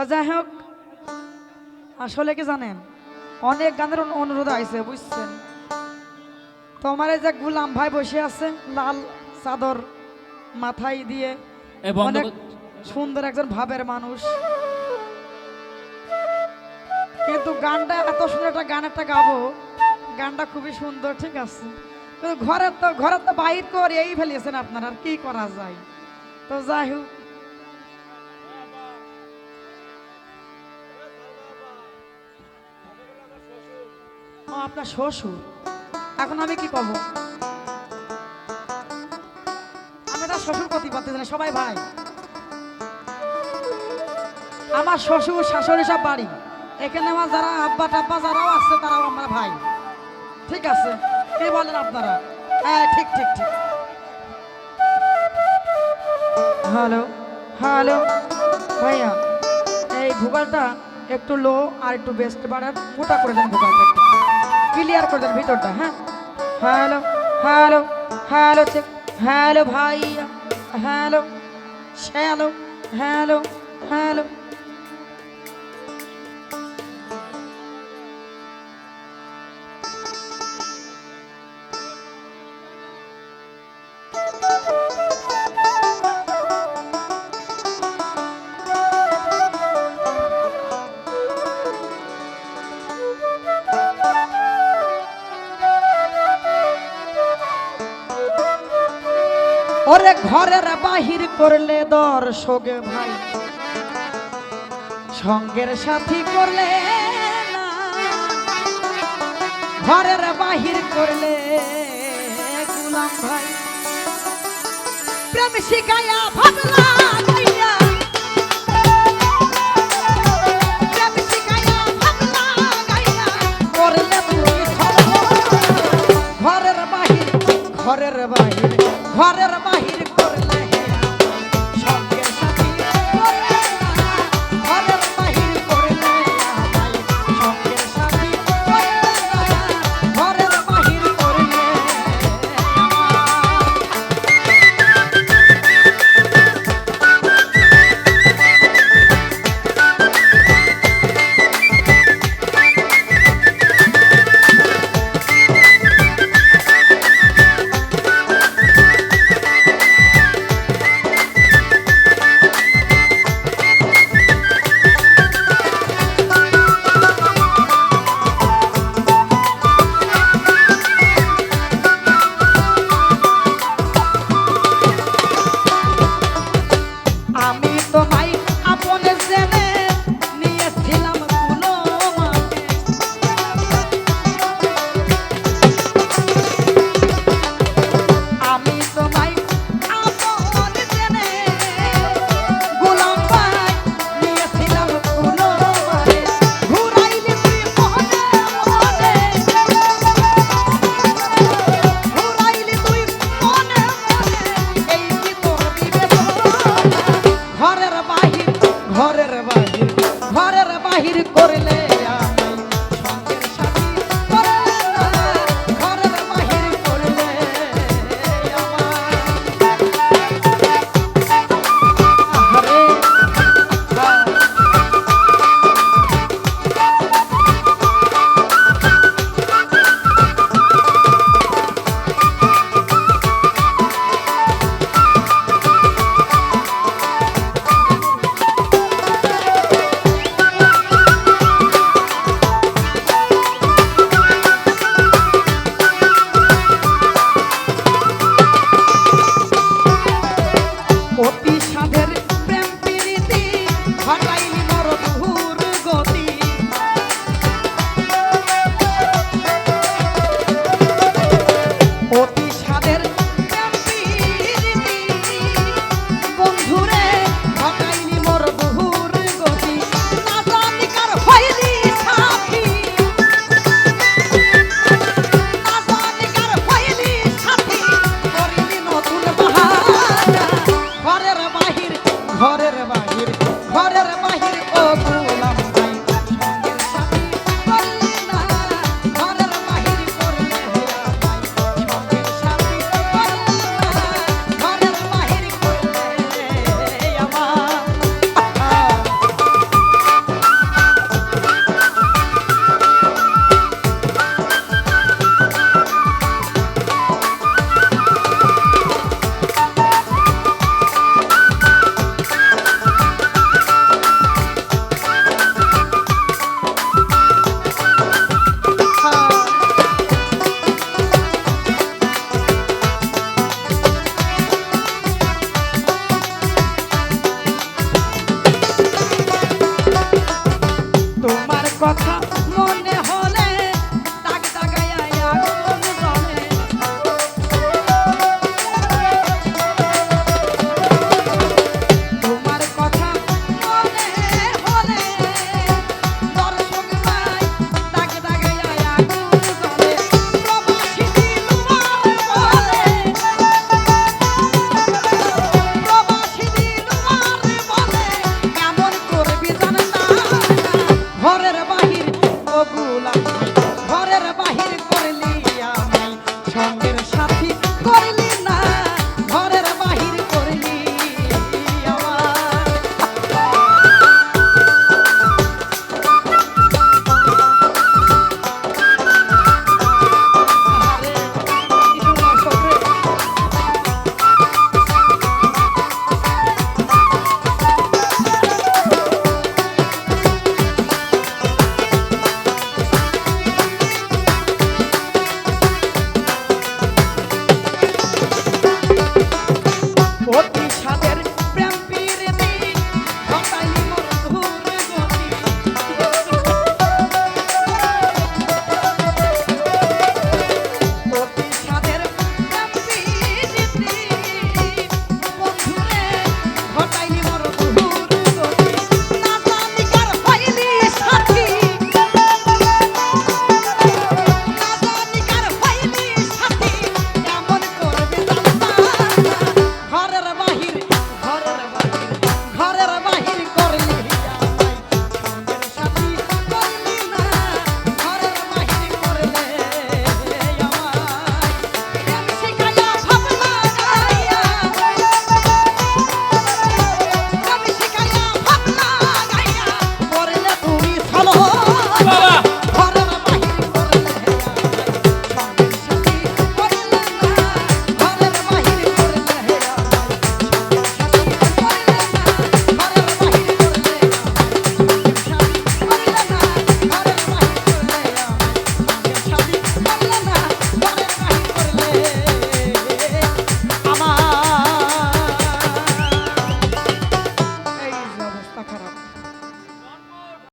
তা যাই হোক আসলে কি জানেন অনেক গানের অনুরোধ আইছে বুঝছেন? তোমার যে গুলাম ভাই বসে আছে লাল চাদর মাথায় দিয়ে অনেক সুন্দর একজন ভাবের মানুষ। কিন্তু গানটা এত সুন্দর একটা গান একটা গাবো গানটা খুবই সুন্দর ঠিক আছে? কিন্তু ঘরের তো ঘরের তো বাইর করে এই ফেলিয়েছেন আপনারা আর কি করা যায়? তো যাই হোক ও আপনার শ্বশুর। এখন আমি কি কব আমি তার শ্বশুর প্রতি পারতেছি না, সবাই ভাই। আমার শ্বশুর, শাশুড়ি সব বাড়ি। এখানে আমার যারা আব্বা টাব্বা যারাও আছে, তারাও আমরা ভাই। ঠিক আছে? কি বলেন আপনারা? হ্যাঁ ঠিক ঠিক ঠিক। হ্যালো হ্যালো, ভাইয়া। এই ভূগোলটা একটু লো আর একটু বেস্ট বাড়ার মোটা করে দেন ভূগোলটা ক্লিয়ার করে দেন ভিতরটা হ্যাঁ? Hello hello hello check hello ভাইয়া, হ্যালো, শ্যালো, হ্যালো হ্যালো। ওরে ঘরের বাহির করলে দর্শক ভাই সঙ্গের সাথী করলে। ঘরের বাহির করলে গুলাম ভাই প্রেম শিখাইয়া আমি তোমায় I'm like Fuck.